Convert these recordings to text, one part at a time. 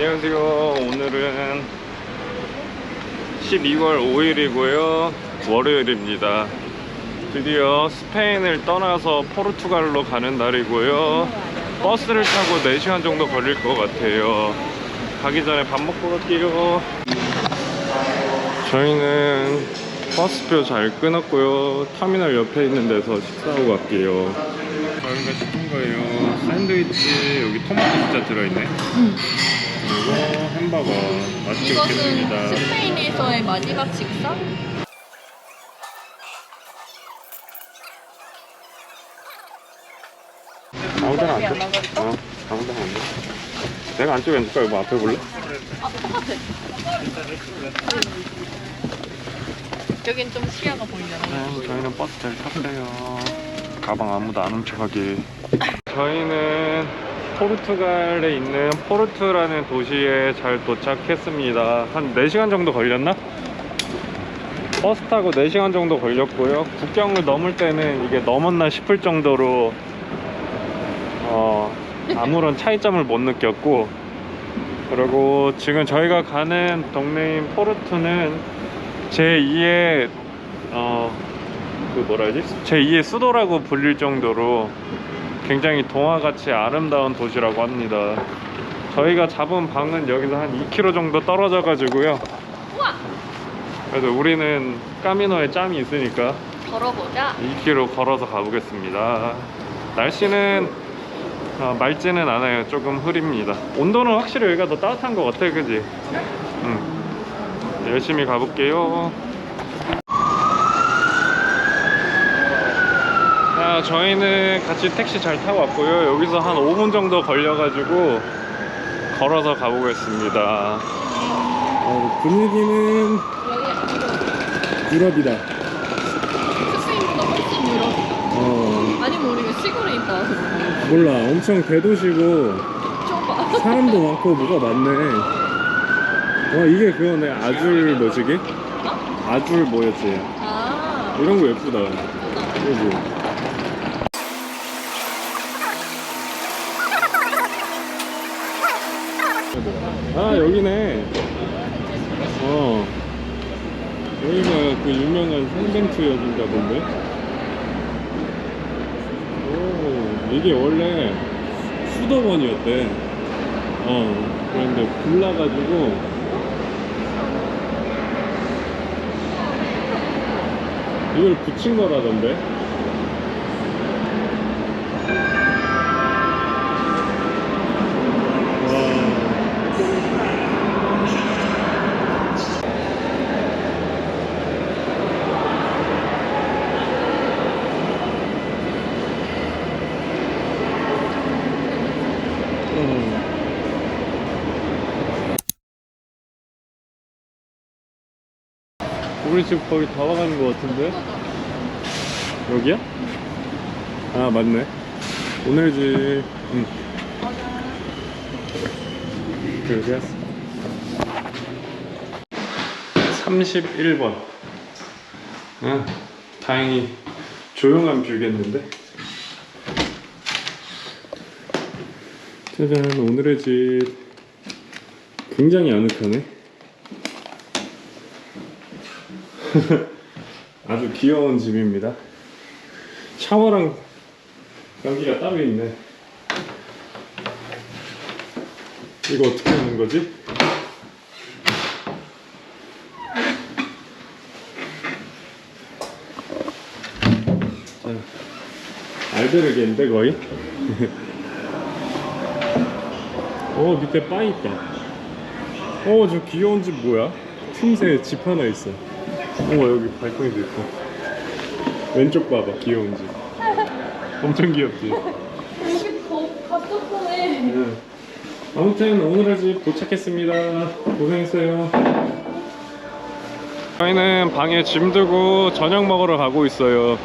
안녕하세요. 오늘은 12월 5일이고요. 월요일입니다. 드디어 스페인을 떠나서 포르투갈로 가는 날이고요. 버스를 타고 4시간 정도 걸릴 것 같아요. 가기 전에 밥 먹고 갈게요. 저희는 버스표 잘 끊었고요. 터미널 옆에 있는 데서 식사하고 갈게요. 저희가 시킨 거예요. 샌드위치 여기 토마토 진짜 들어있네. 그리고 햄버거 맛있게 이것은 먹겠습니다. 스페인에서의 마지막 식사? 아무데나 안. 나가겠어? 어, 아무데나 앉아. 내가 안쪽에 앉을까? 이거 앞에 볼래? 아 똑같아 여긴 좀 시야가 보이잖아 네, 저희는 버스 잘 탔어요. 가방 아무도 안 훔쳐가게. 저희는 포르투갈에 있는 포르투라는 도시에 잘 도착했습니다. 한 4시간 정도 걸렸나? 버스 타고 4시간 정도 걸렸고요. 국경을 넘을 때는 이게 넘었나 싶을 정도로 어, 아무런 차이점을 못 느꼈고 그리고 지금 저희가 가는 동네인 포르투는 제2의 어, 그 뭐라 해야지? 제2의 수도라고 불릴 정도로 굉장히 동화같이 아름다운 도시라고 합니다. 저희가 잡은 방은 여기서 한 2km 정도 떨어져 가지고요. 그래서 우리는 까미노에 짬이 있으니까 걸어보자 2km 걸어서 가보겠습니다. 날씨는 어, 맑지는 않아요. 조금 흐립니다. 온도는 확실히 여기가 더 따뜻한 것 같아, 그지? 응. 열심히 가볼게요. 자, 저희는 같이 택시 잘 타고 왔고요. 여기서 한 5분 정도 걸려가지고 걸어서 가보겠습니다. 어, 분위기는 유럽이다. 스페인보다 훨씬 유럽 어, 아니면 우리가 시골에 있다 와서? 몰라. 엄청 대도시고 좁아 사람도 많고 뭐가 많네. 와 이게 그거네. 아줄 뭐지기? 어? 아줄 뭐였지? 아 이런 거 예쁘다. 그지? 아 여기네. 어. 여기가 그 유명한 생벤투역인가 본데. 오 이게 원래 수도원이었대. 어. 그런데 불나가지고 이걸 붙인 거라던데? 우리 집 거의 다 와가는 것 같은데? 여기야? 아 맞네. 오늘 집. 응. 그렇게 했어. 31번. 응, 다행히 조용한 뷰겠는데? 짜잔 오늘의 집. 굉장히 아늑하네 아주 귀여운 집입니다 샤워랑 변기가 따로 있네. 이거 어떻게 하는 거지? 자, 알베르게인데 거의? 어 밑에 바 있다. 어저 귀여운 집 뭐야? 틈새 집 하나 있어. 어 여기 발코니도 있고. 왼쪽 봐봐 귀여운 집 엄청 귀엽지? 여기 더 갑작스네 네. 아무튼 오늘의 집 도착했습니다. 고생했어요. 저희는 방에 짐 두고 저녁 먹으러 가고 있어요.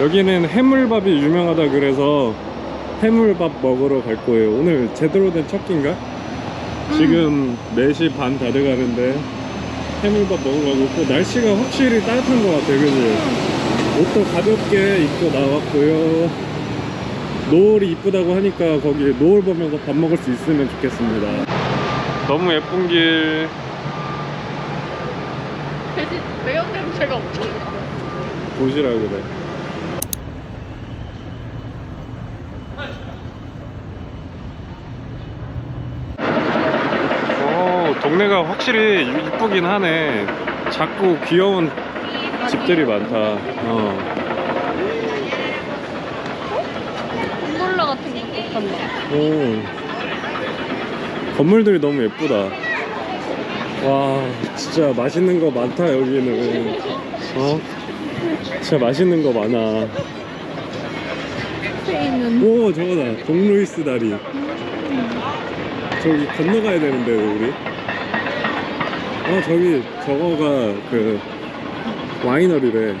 여기는 해물밥이 유명하다 그래서 해물밥 먹으러 갈 거예요. 오늘 제대로 된 첫 끼인가? 지금 4시 반 다 돼가는데 해물밥 먹으러 가고 있고 날씨가 확실히 따뜻한 것 같아요 그지? 옷도 가볍게 입고 나왔고요. 노을이 이쁘다고 하니까 거기 노을 보면서 밥 먹을 수 있으면 좋겠습니다. 너무 예쁜 길. 대신 매운 냄새가 엄청 나. 도시락 그래. 어, 동네가 확실히 이쁘긴 하네. 작고 귀여운 집들이 많다. 어. 같은. 오. 건물들이 너무 예쁘다. 와, 진짜 맛있는 거 많다, 여기는. 어? 진짜 맛있는 거 많아. 오, 저거다. 동루이스 다리. 저기 건너가야 되는데, 우리. 어, 저기, 저거가 그, 와이너리래.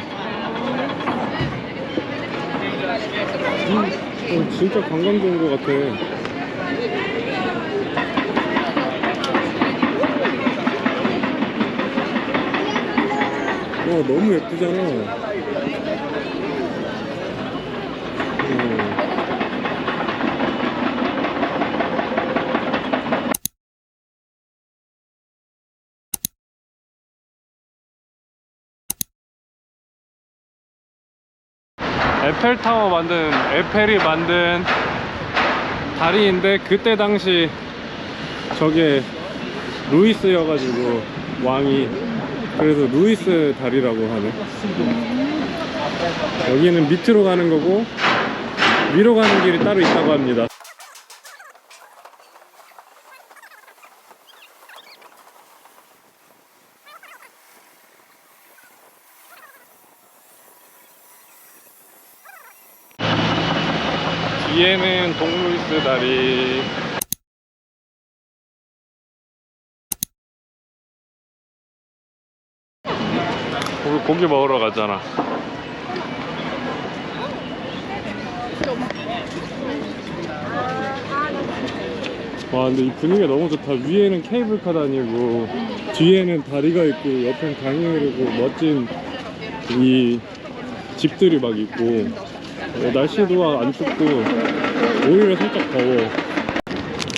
음, 어, 진짜 관광 좋은 것 같아. 와, 너무 예쁘잖아. 에펠타워 만든 에펠이 만든 다리인데 그때 당시 저게 루이스여가지고 왕이 그래서 루이스 다리라고 하네. 여기는 밑으로 가는 거고 위로 가는 길이 따로 있다고 합니다 뒤에는 다리. 우리 고기 먹으러 가잖아. 와 근데 이 분위기가 너무 좋다. 위에는 케이블카 다니고 뒤에는 다리가 있고 옆엔 강이 흐르고 멋진 이 집들이 막 있고. 어, 날씨도 안 춥고 오히려 살짝 더워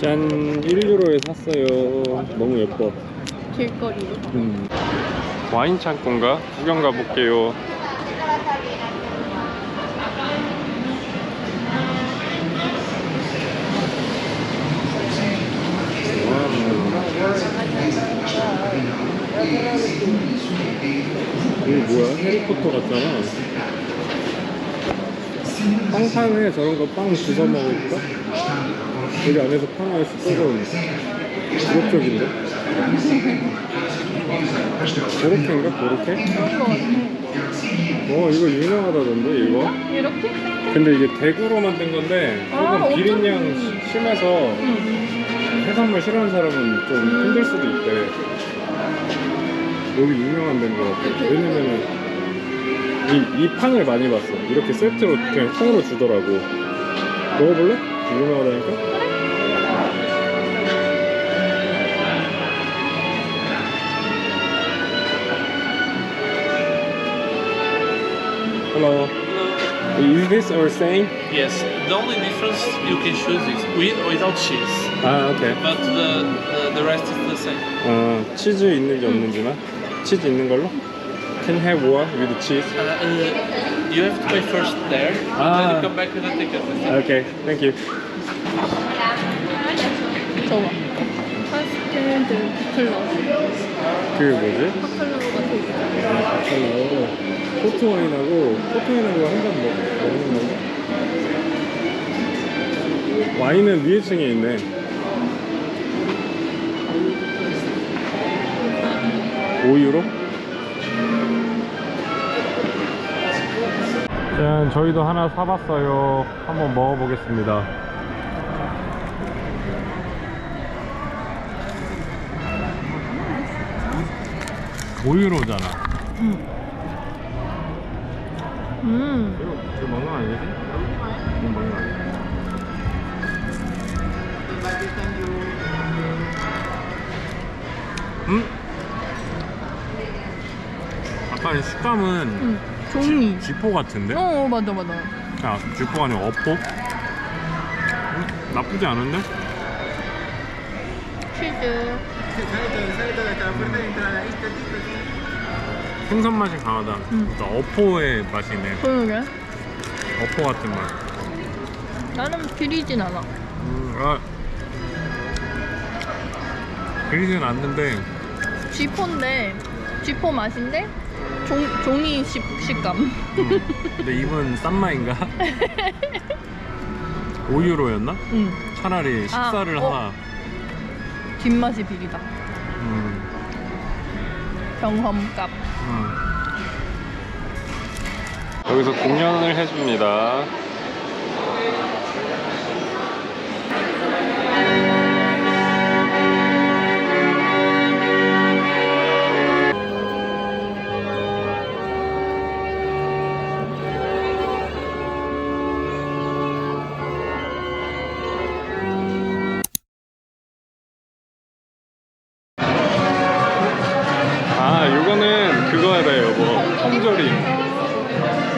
짠 1유로에 샀어요 너무 예뻐 길거리로. 음. 와인 창고인가? 구경 가볼게요 이거 뭐야? 해리포터 같잖아. 빵판에 저런 거 빵 주워 먹을까? 여기 안에서 파나있어 조금 부럽적인데? 고로케인가? 고로케? 그런 거 같아. 어 이거 유명하다던데 이거? 이렇게? 근데 이게 대구로 만든 건데 조금 아, 비린양 어쩐지. 시- 심해서 응. 해산물 싫어하는 사람은 좀 음. 힘들 수도 있대 여기 유명한 데인 것 같아 왜냐면은 이, 이 판을 많이 봤어 이렇게 세트로 그냥 통으로 주더라고 먹어볼래? 유명하다니까? Hello. Is this or same? Yes, the only difference you can choose is with or without cheese, 아, 오케이. but the, the, the rest is the same. 어, 치즈 있는지 없는지만? 치즈 있는 걸로? Can have one with cheese? Uh, uh, you have to pay first there, Ah. then you come back with a ticket. Okay, thank you. 저거. 파스텔드 클러. 그 뭐지? 파클로가 되게. 아, 바칼로 포트와인하고 포트와인하고 한 잔 먹는 건가? 와인은 위에 층에 있네. 오유로 짠, 저희도 하나 사봤어요. 한번 먹어보겠습니다. 오유로잖아 음. 이거, 이거 먹는 거 아니지? 이거 먹는 거 아니야? 음? 약간 식감은 음. 종이. 쥐 포 같은데? 어, 맞아, 맞아. 아, 쥐포가 아니고 어포? 음, 나쁘지 않은데? 치즈. 생선 맛이 강하다. 음. 그러니까 어포의 맛이네. 그러게. 어포 같은 맛. 나는 비리진 않아. 음, 아. 그리진 않는데 쥐포인데 쥐포 맛인데 종, 종이 식, 식감. 음. 근데 이분 쌈마인가? 5유로였나? 응. 차라리 식사를 아, 어. 하나 뒷맛이 비리다. 음, 경험값. 음. 여기서 공연을 해줍니다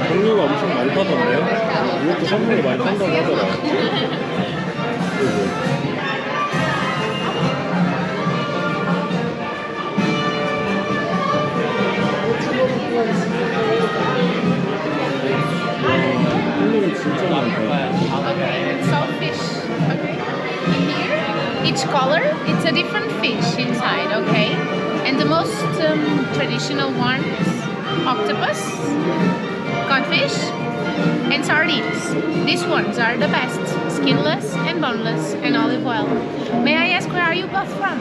종류가 엄청 많다던데. 이것도 선물로 많이 판다고 하더라. 그리고. 통조림 진짜 많다. Saltfish. Okay. Here, each color, it's a different fish inside. Okay. And the most um, traditional ones, octopus, codfish, and sardines. These ones are the best, skinless and boneless, and olive oil. May I ask where are you both from?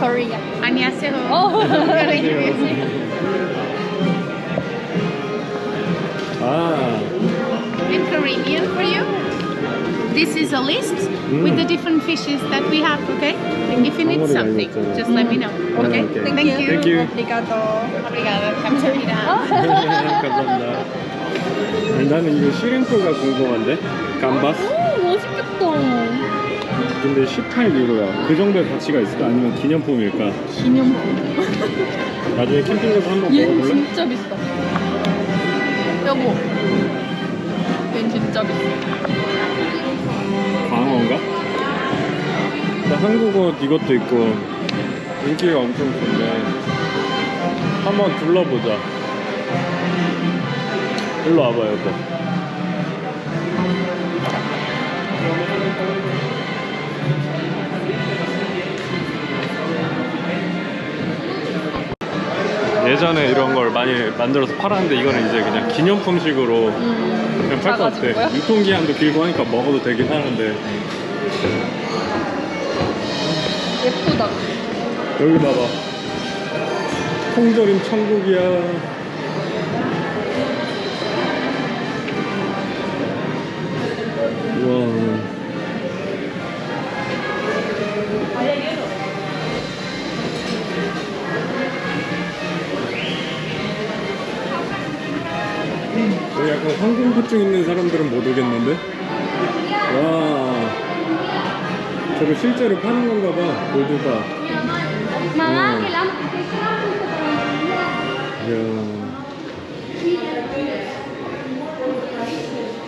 Korea. 안녕하세요. Oh. 아, in Caribbean for you. This is a list with the different fishes that we have, okay? If you need Don't worry, something, I will tell just let me know, okay? okay. Thank you. Thank you. 오브리가도. Obrigada. 감사합니다. 감사합니다. 아니, 나는 이거 시림프가 궁금한데? 감바스? 오, 멋있겠다. 근데 18유로야. 그 정도의 가치가 있을까? 아니면 기념품일까? 기념품. 나중에 캠핑 가서 한번 얘는 먹어볼래? 진짜 비싸. 여보. 얘는 진짜 비싸. 광어인가? 나 한국 옷 이것도 있고 인기가 엄청 좋네. 한번 둘러보자. 일로 와봐 여보. 예전에 이런 걸 많이 만들어서 팔았는데 이거는 이제 그냥 기념품식으로 음. 그냥 팔것 같아. 거야? 유통기한도 길고 하니까 먹어도 되긴 하는데 예쁘다. 여기 봐봐. 통조림 천국이야. 우와. 여기 약간 항공포증 있는 사람들은 못 오겠는데? 와. 저거 실제로 파는 건가 봐, 골드바. Que 이야.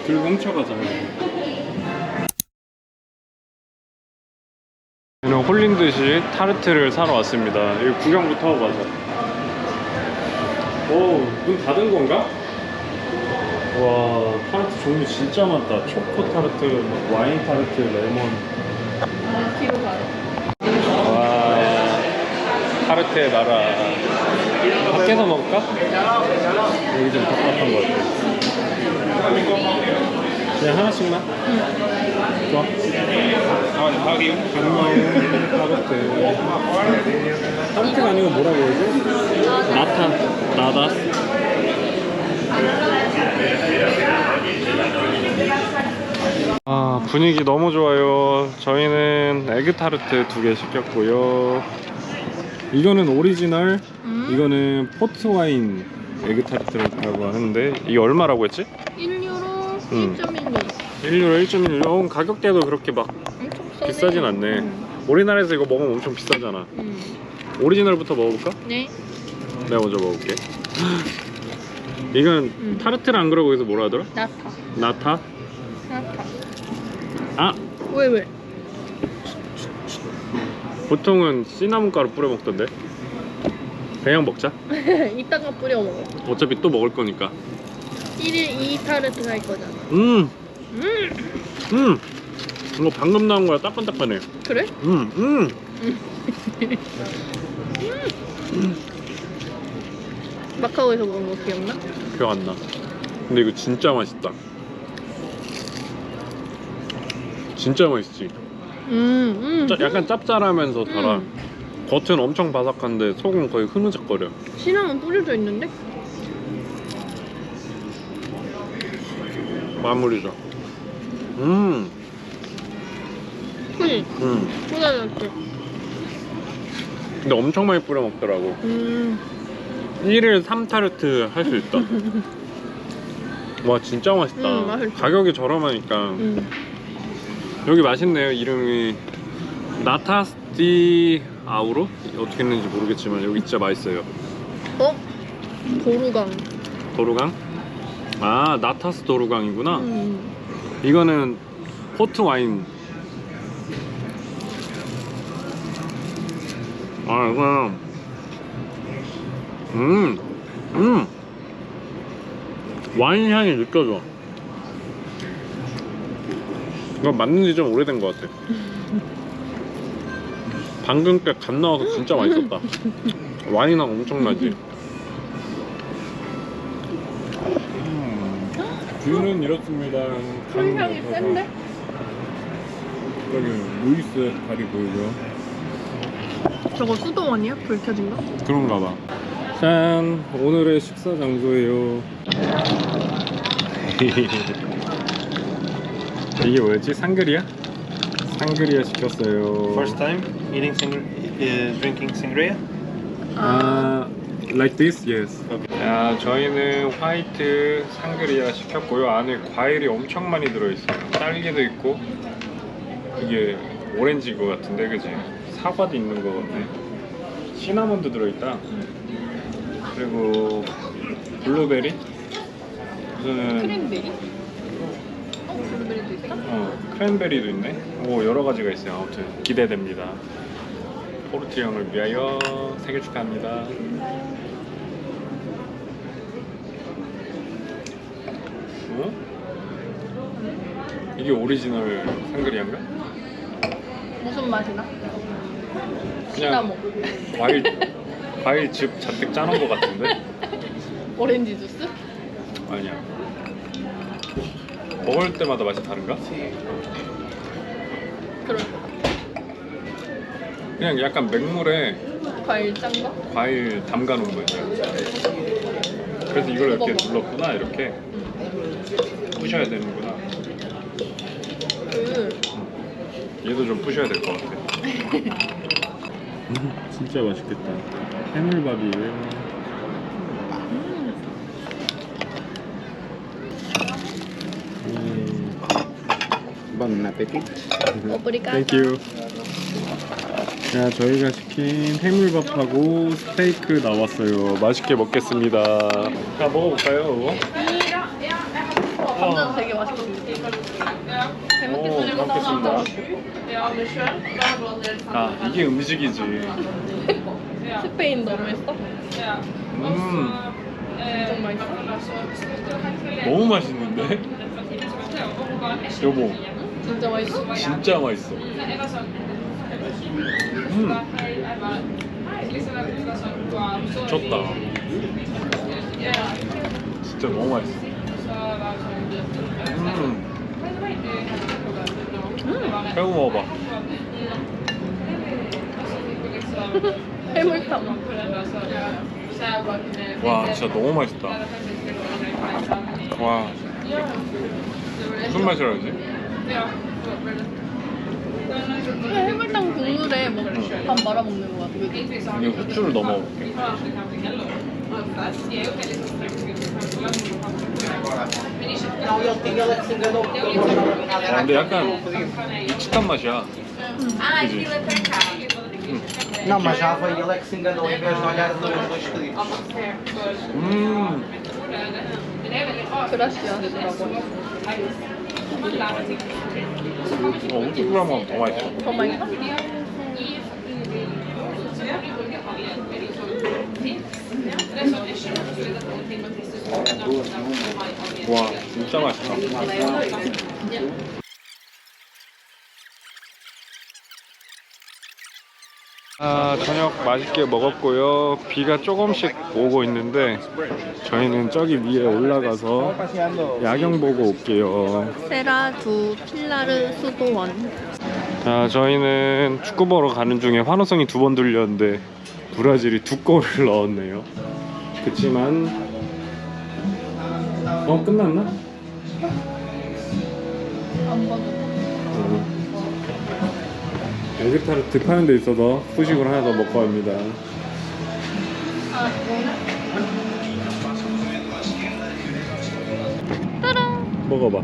줄 뭉쳐가자. 저는 홀린 듯이 타르트를 사러 왔습니다. 여기 구경부터 하고 가자. 오, 문 닫은 건가? 와, 타르트 종류 진짜 많다. 초코 타르트, 막 와인 타르트, 레몬. 와, 타르트의 나라. 밖에서 먹을까? 여기 좀 답답한 것 같아. 그냥 하나씩만? 좋아. 강마요 타르트. 타르트가 아니고 뭐라고 그러지? 나타. 나다. 아 분위기 너무 좋아요 저희는 에그 타르트 두 개 시켰고요 이거는 오리지널 음. 이거는 포트 와인 에그 타르트라고 하는데 이게 얼마라고 했지? 1 유로 음. 1.16. 1유로 1.1유로 어, 가격대도 그렇게 막 엄청. 비싸진 않네 음. 우리나라에서 이거 먹으면 엄청 비싸잖아 음. 오리지널부터 먹어볼까? 네. 내가 먼저 먹어볼게 이건 음. 타르트를 안 그러고 여기서 뭐라 하더라? 나타. 나타? 나타. 아! 왜 왜? 보통은 시나몬 가루 뿌려 먹던데. 그냥 먹자. 이따가 뿌려 먹어. 어차피 또 먹을 거니까. 1일 2 타르트 할 거잖아. 음, 음, 음. 이거 방금 나온 거야 따끈따끈해. 그래? 음, 음. 마카오에서 먹은 거 기억나? 기억 안 나. 근데 이거 진짜 맛있다. 진짜 맛있지. 음, 음. 짜- 약간 짭짤하면서 달아. 음. 겉은 엄청 바삭한데 속은 거의 흐느적거려. 시나몬 뿌려져 있는데? 마무리죠. 음, 그지? 음. 뿌려졌지? 근데 엄청 많이 뿌려 먹더라고. 음, 1일 3타르트 할 수 있다. 와 진짜 맛있다. 음, 맛있다. 가격이 저렴하니까 음. 여기 맛있네요. 이름이 나타스티 아우로 어떻게 했는지 모르겠지만 여기 진짜 맛있어요. 어? 도루강. 도루강? 아 나타스 도루강이구나. 음. 이거는 포트 와인. 아 이거 음, 음 와인 향이 느껴져. 이거 맞는 지 좀 오래된 것 같아. 방금 때갓 나와서 진짜 맛있었다. 와인향 엄청나지. 뷰는 이렇습니다. 풀향이 센데? 여기 루이스 다리 보이죠? 저거 수도원이야? 불 켜진 거? 그런가 봐. 짠! 오늘의 식사 장소예요. 이게 뭐였지? 상그리야? 상그리아 시켰어요. First time eating sangria, uh, drinking sangria? 아, like this? Yes. 야, 저희는 화이트 상그리아 시켰고요. 안에 과일이 엄청 많이 들어있어요. 딸기도 있고, 이게 오렌지인 것 같은데, 그지? 사과도 있는 것 같네. 시나몬도 들어있다. 그리고 블루베리? 무슨 크랜베리? 어? 블루베리도 있다? 어, 크랜베리도 있네. 오, 여러 가지가 있어요. 아무튼 기대됩니다. 포르트 형을 위하여 생일 축하합니다. 어? 이게 오리지널 상그리안가? 무슨 맛이 나? 그냥 시나몬. 과일 과일 즙 잔뜩 짜놓은 것 같은데? 오렌지 주스? 아니야. 먹을 때마다 맛이 다른가? 그럴 그냥 약간 맹물에 과일 짠 거? 과일 담가 놓은 거지. 그래서 이걸 이렇게 눌렀구나 이렇게 부셔야 되는구나. 그 얘도 좀 부셔야 될 것 같아. 진짜 맛있겠다. 해물밥이에요. Bon appetit. 오브리가 땡큐. 자, 저희가 시킨 해물밥하고 스테이크 나왔어요. 맛있게 먹겠습니다. 자, 먹어볼까요, 감자도 되게 생겼어. 잘. 먹겠습니다. 아, 이게 음식이지. 스페인 너무 했어? 음, 엄청 맛있어? 너무 맛있는데? 여보, 진짜 맛있어? 진짜 맛있어. 음, 미쳤다. 진짜 너무 맛있어. 음, 새우 먹어봐. 해물탕 와, 진짜 너무 맛있다. 와, 무슨 맛이라 그러지? 해물탕 국물에 뭐밥 말아 먹는 거 같아 그지? 이게 후추를 넣어 먹을게. 아, 근데 약간 익숙한 맛이야. 그지? Não, mas já veio ele é que se enganou em vez de olhar dois, dois pedidos. 음, 그라시아 하더라고 어, 엄청 그러면 더 맛있어. 더 맛있어? 와, 진짜 맛있다. 아 저녁 맛있게 먹었고요. 비가 조금씩 오고 있는데 저희는 저기 위에 올라가서 야경 보고 올게요. 세라 두 필라르 수도원. 자 저희는 축구 보러 가는 중에 환호성이 두 번 들렸는데 브라질이 두 골을 넣었네요. 그치만 어 끝났나? 안 봐도. 에그타르트 파는 데 있어서 후식을 하나 더 먹고 갑니다. 따란. 먹어봐.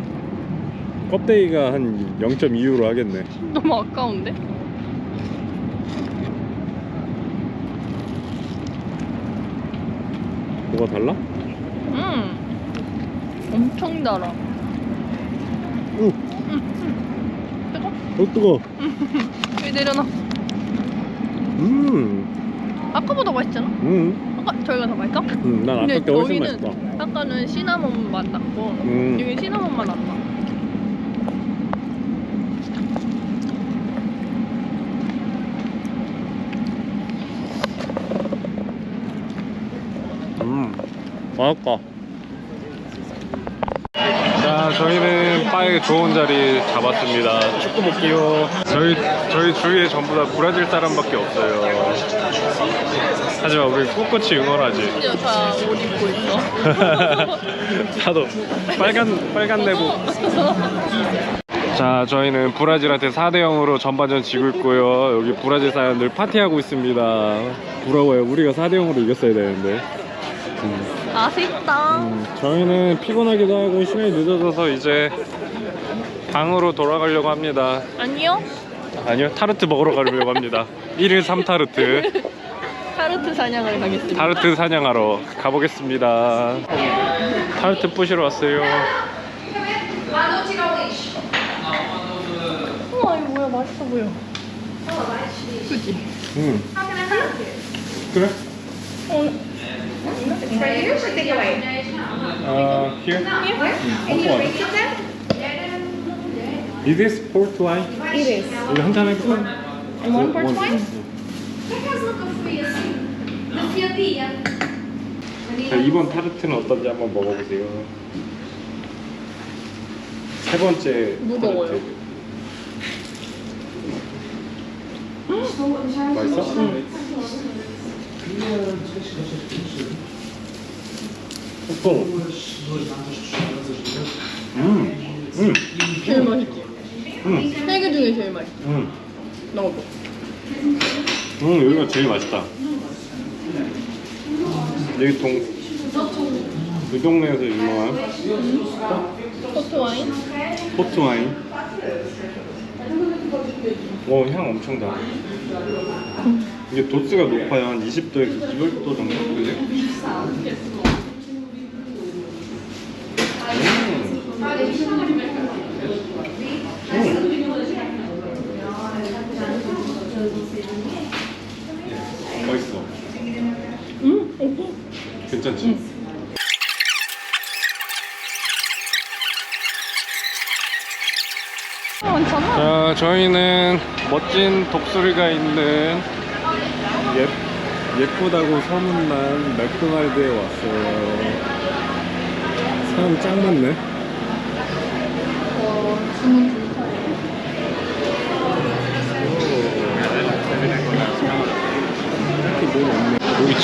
껍데기가 한 0.2유로 하겠네. 너무 아까운데? 뭐가 달라? 음. 엄청 달아. 오, 뜨거? 어 뜨거. 여기 내려놔. 음, 아까보다 맛있잖아. 음, 아까 저희가 더 맛있어? 음. 난 아까 게 훨씬 맛있다. 아까는 시나몬 맛 났고 음. 여기 시나몬 맛안 나. 음, 맛있다. 자, 저희는 바에 좋은 자리 잡았습니다. 축구 볼게요. 저희 저희 주위에 전부 다 브라질 사람밖에 없어요. 하지만 우리 꿋꿋이 응원하지. 심지어 다옷 입고 있어. 다도 빨간 빨간 내복. 자, 저희는 브라질한테 4대 0으로 전반전 지고 있고요. 여기 브라질 사람들 파티하고 있습니다. 부러워요. 우리가 4대 0으로 이겼어야 되는데. 아쉽다. 음, 저희는 피곤하기도 하고 시간이 늦어져서 이제 방으로 돌아가려고 합니다. 아니요. 아니요, 타르트 먹으러 가려고 합니다. 1일 3 타르트. 타르트 사냥을 가겠습니다. 타르트 사냥하러 가보겠습니다. 타르트 부시러 왔어요. 우와 이거 뭐야 맛있어 보여. 그지? 음. 그래? 어, 아, here? 음, 어, Is this port wine? it is. 이거 한잔 해볼까? And one port wine? 자, 이번 타르트는 어떤지 한번 먹어보세요. 세 번째 무거워요. 타르트. 맛있어? 음, 음, 제일 맛있지. 음, 세개 중에 제일 맛있어. 음. 너도. 음, 여기가 제일 맛있다. 여기 동, 이 동네에서 유명한 포트 와인? 포트 와인. 오, 향 엄청 나. 이게 도수가 높아요. 한 20도에서 200도 정도? 그지? 맛있어. 괜찮지? 많잖아. 자, 저희는 멋진 독수리가 있는 예, 예쁘다고 소문난 맥도날드에 왔어요. 사람 짱 많네.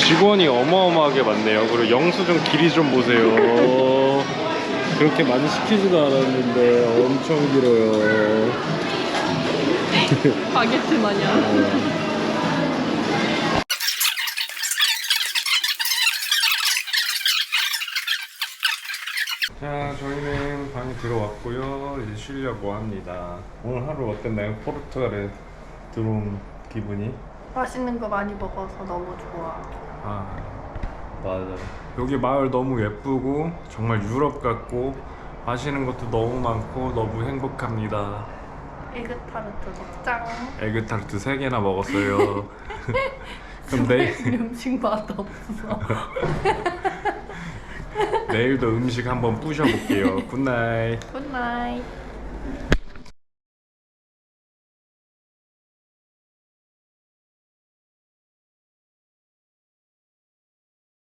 직원이 어마어마하게 많네요. 그리고 영수증 길이 좀 보세요. 그렇게 많이 시키지도 않았는데 엄청 길어요. 바게트 마냥. 자, 저희는 방에 들어왔고요. 이제 쉬려고 합니다. 오늘 하루 어땠나요? 포르투갈에 들어온 기분이? 맛있는 거 많이 먹어서 너무 좋아. 아, 맞아. 여기 마을 너무 예쁘고 정말 유럽 같고 마시는 것도 너무 많고 너무 행복합니다. 에그 타르트 짱. 에그타르트 3개나 먹었어요. 그럼 내일, 음식 맛 없어. 내일도 음식 한번 부셔볼게요 굿나잇 굿나잇.